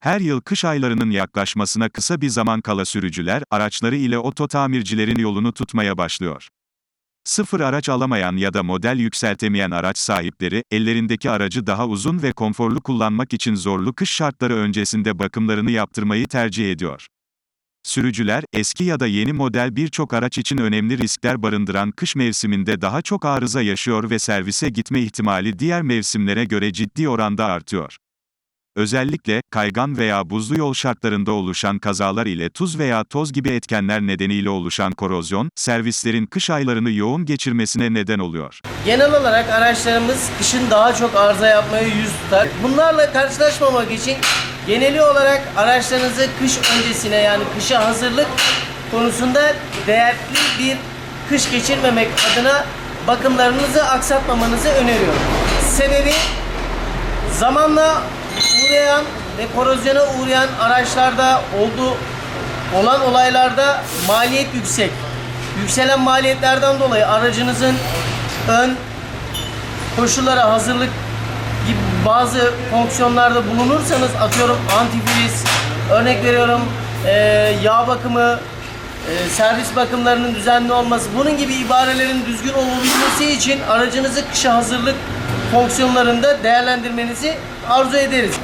Her yıl kış aylarının yaklaşmasına kısa bir zaman kala sürücüler, araçları ile oto tamircilerin yolunu tutmaya başlıyor. Sıfır araç alamayan ya da model yükseltemeyen araç sahipleri, ellerindeki aracı daha uzun ve konforlu kullanmak için zorlu kış şartları öncesinde bakımlarını yaptırmayı tercih ediyor. Sürücüler, eski ya da yeni model birçok araç için önemli riskler barındıran kış mevsiminde daha çok arıza yaşıyor ve servise gitme ihtimali diğer mevsimlere göre ciddi oranda artıyor. Özellikle, kaygan veya buzlu yol şartlarında oluşan kazalar ile tuz veya toz gibi etkenler nedeniyle oluşan korozyon, servislerin kış aylarını yoğun geçirmesine neden oluyor. Genel olarak araçlarımız kışın daha çok arıza yapmaya yüz tutar. Bunlarla karşılaşmamak için geneli olarak araçlarınızı kış öncesine yani kışa hazırlık konusunda değerli bir kış geçirmemek adına bakımlarınızı aksatmamanızı öneriyorum. Sebebi zamanla uğrayan ve korozyona uğrayan araçlarda oldu olan olaylarda maliyet yüksek. Yükselen maliyetlerden dolayı aracınızın ön koşullara hazırlık gibi bazı fonksiyonlarda bulunursanız atıyorum antifriz, örnek veriyorum eee, yağ bakımı, eee, servis bakımlarının düzenli olması, bunun gibi ibarelerin düzgün olabilmesi için aracınızı kışa hazırlık fonksiyonlarında değerlendirmenizi arzu ederiz.